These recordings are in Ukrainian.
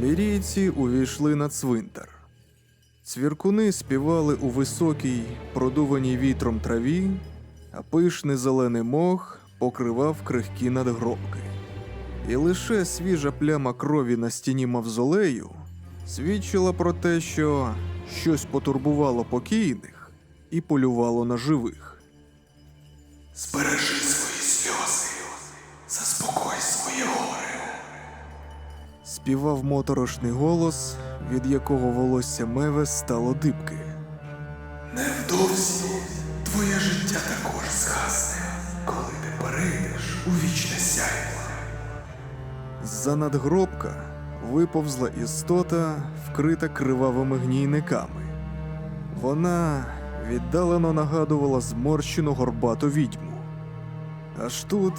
Лірійці увійшли на цвинтар. Цвіркуни співали у високій, продуваній вітром траві, а пишний зелений мох покривав крихкі надгробки. І лише свіжа пляма крові на стіні мавзолею свідчила про те, що щось потурбувало покійних і полювало на живих. Збережи Співав моторошний голос, від якого волосся Меве стало дибки. Невдовзі твоє життя також згасне, коли ти перейдеш у вічне сяйво. З-за надгробка виповзла істота, вкрита кривавими гнійниками. Вона віддалено нагадувала зморщену горбату відьму. Аж тут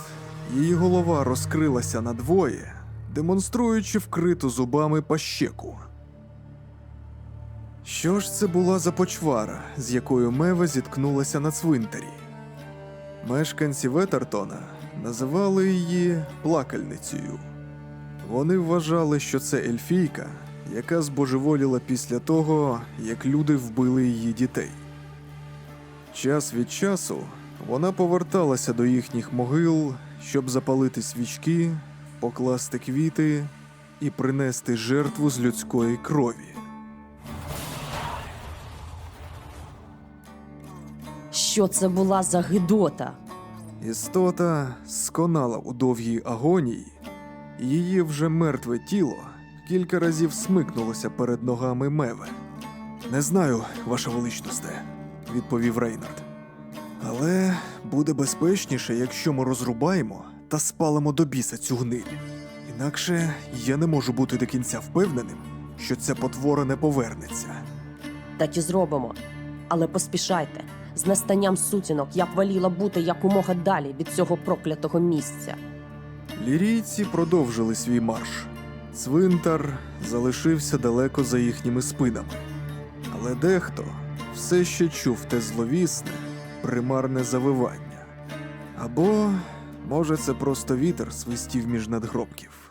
її голова розкрилася надвоє, демонструючи вкриту зубами пащеку. Що ж це була за почвара, з якою Мева зіткнулася на цвинтарі? Мешканці Ветертона називали її плакальницею. Вони вважали, що це ельфійка, яка збожеволіла після того, як люди вбили її дітей. Час від часу вона поверталася до їхніх могил, щоб запалити свічки, покласти квіти і принести жертву з людської крові. Що це була за гидота? Істота сконала у довгій агонії, і її вже мертве тіло кілька разів смикнулося перед ногами Меве. Не знаю, ваша величносте, відповів Рейнард. Але буде безпечніше, якщо ми розрубаємо та спалимо до біса цю гниль. Інакше я не можу бути до кінця впевненим, що ця потвора не повернеться. Так і зробимо. Але поспішайте. З настанням сутінок я б воліла бути якомога далі від цього проклятого місця. Лірійці продовжили свій марш. Цвинтар залишився далеко за їхніми спинами. Але дехто все ще чув те зловісне, примарне завивання. Або, може, це просто вітер свистів між надгробків.